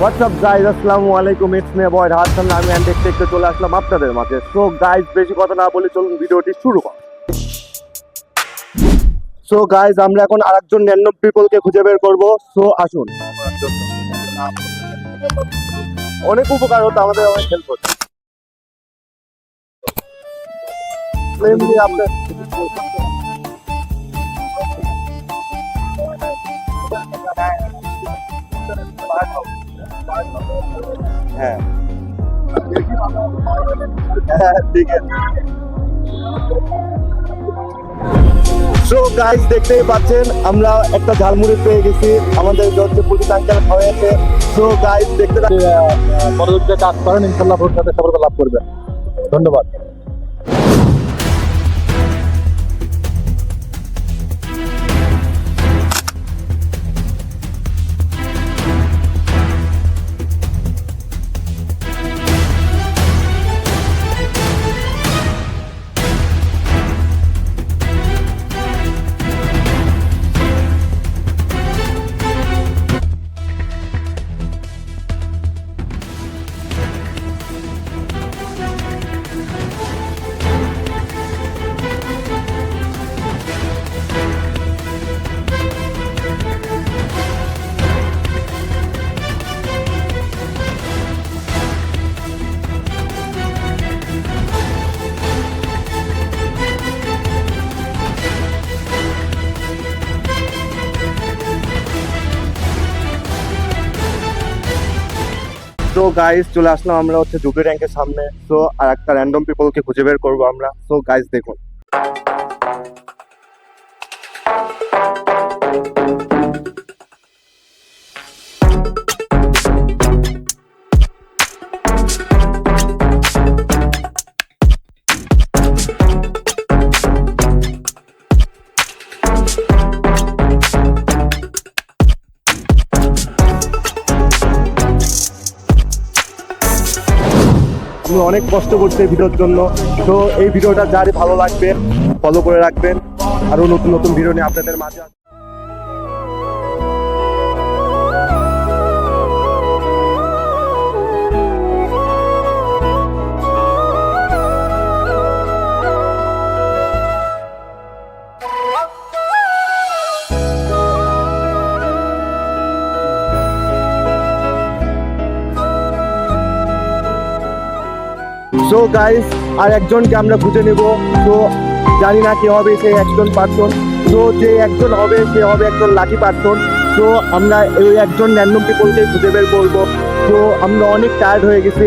WhatsApp guys আসসালামু আলাইকুম it's মে বয় হাসান আমি অ্যান্ড দেখতে দেখতে চলে আসলাম আপনাদের মাঝে। সো গাইজ বেশি কথা না বলে চলুন ভিডিওটি শুরু কর। সো গাইজ আমরা এখন আরেকজন র্যান্ডম পিপলকে খুঁজে বের করব। সো আসুন। অনেক উপকার হতো আমাদের অনেক হেল্প হতো। আপনার হ্যাঁ। ঠিক আছে গাইস দেখতেই পাচ্ছেন, আমরা একটা ঝালমুড়ি পেয়ে গেছি আমাদের হচ্ছে পুলিশ হয়েছে সো গাইস দেখতে। পরবর্তীতে কাজ করেন, ইনশাল্লাহ ভবিষ্যতে সফলতা লাভ করবেন। ধন্যবাদ। তো গাইস চলে আসলাম আমরা হচ্ছে জুবলি র্যাঙ্কের সামনে। সো আর একটা র্যান্ডম পিপলকে খুঁজে বের করব আমরা। সো গাইস দেখুন। আমি অনেক কষ্ট করছে ভিডিওর জন্য। তো এই ভিডিওটা যারই ভালো লাগবে ফলো করে রাখবেন। আরও নতুন নতুন ভিডিও নিয়ে আপনাদের মাঝে সো গাইস আর একজনকে আমরা খুঁজে নেব। তো জানি না কে হবে সেই একজন পার্সন তো যে একজন হবে, সে হবে একজন লাকি পার্সন তো আমরা ওই একজন র্যান্ডম পিপলকে খুঁজে বের করব। তো আমরা অনেক টায়ার্ড হয়ে গেছি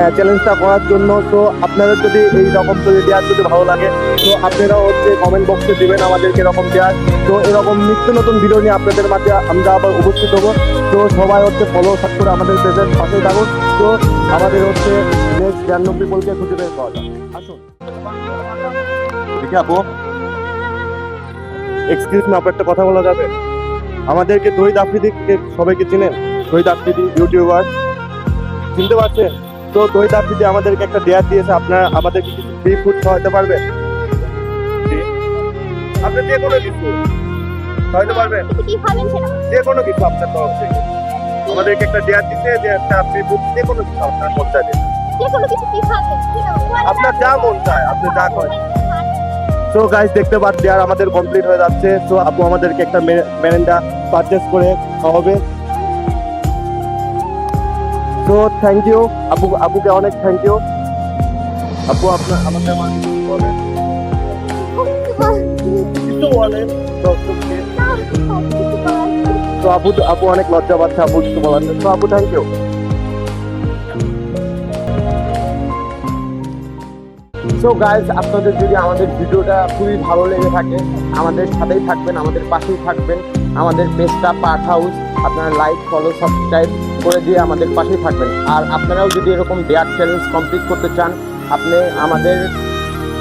এই চ্যালেঞ্জটা করার জন্য। তো আপনাদের যদি এই রকম যদি দেওয়ার যদি ভালো লাগে তো আপনারা হচ্ছে কমেন্ট বক্সে দেবেন আমাদেরকে এরকম দেওয়ার। তো এরকম নিত্য নতুন ভিডিও নিয়ে আপনাদের মাঝে আমরা আবার উপস্থিত হব। তো সবাই হচ্ছে ফলো করে আমাদের পেজের পাশে থাকুন। তো আমাদের হচ্ছে র্যান্ডম পিপলকে খুঁজে বের যাক। আসুন। দেখি আপু। এক্সকিউজ মি আপনার একটা কথা বলা যাবে? আমাদেরকে দহিদ আফ্রিদি সবাইকে চিনেন? দহিদ আফ্রিদি ইউটিউবার। চিনতে পারছেন? তো দহিদ আফ্রিদি আমাদেরকে একটা দেয়ার দিয়েছে। আপনারা আমাদেরকে কিছু ফ্রি ফুড খাওয়াতে পারবেন? আপনি যে কোনো কিছু খাওয়াতে পারবেন? যে কোনো কিছু আপনার তরফ থেকে। আমাদেরকে একটা দেয়ার দিতে যে একটা আপনি ফুড যে কোনো কিছু আপনার মন চাইবে যে কোনো কিছু কি খাবেন আপনার যা মন চায় আপনি যা করেন। তো গাইস দেখতে পাচ্ছি আর আমাদের কমপ্লিট হয়ে যাচ্ছে। তো আপু আমাদেরকে একটা মেরেন্ডা পারচেস করে খাওয়াবে। তো থ্যাংক ইউ আপু আপুকে অনেক থ্যাংক ইউ আপু আপনার আমাদের মানে বলেন কিছু বলেন দর্শককে। তো আপু আপু অনেক লজ্জা পাচ্ছে আপু কিছু বলার। তো আপু থ্যাংক ইউ সো গাইজ আপনাদের যদি আমাদের ভিডিওটা খুবই ভালো লেগে থাকে, আমাদের সাথেই থাকবেন, আমাদের পাশেই থাকবেন, আমাদের পেজটা পার্ট হাউস, আপনারা লাইক ফলো সাবস্ক্রাইব করে দিয়ে আমাদের পাশেই থাকবেন। আর আপনারাও যদি এরকম ডেয়ার চ্যালেঞ্জ কমপ্লিট করতে চান, আপনি আমাদের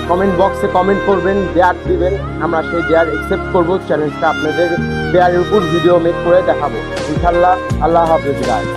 কমেন্ট বক্সে কমেন্ট করবেন ডেয়ার দিবেন, আমরা সেই ডেয়ার অ্যাকসেপ্ট করব চ্যালেঞ্জটা আপনাদের ডেয়ারের উপর ভিডিও মেক করে দেখাবো। ইনশাল্লাহ আল্লাহ হাফিজ গাইজ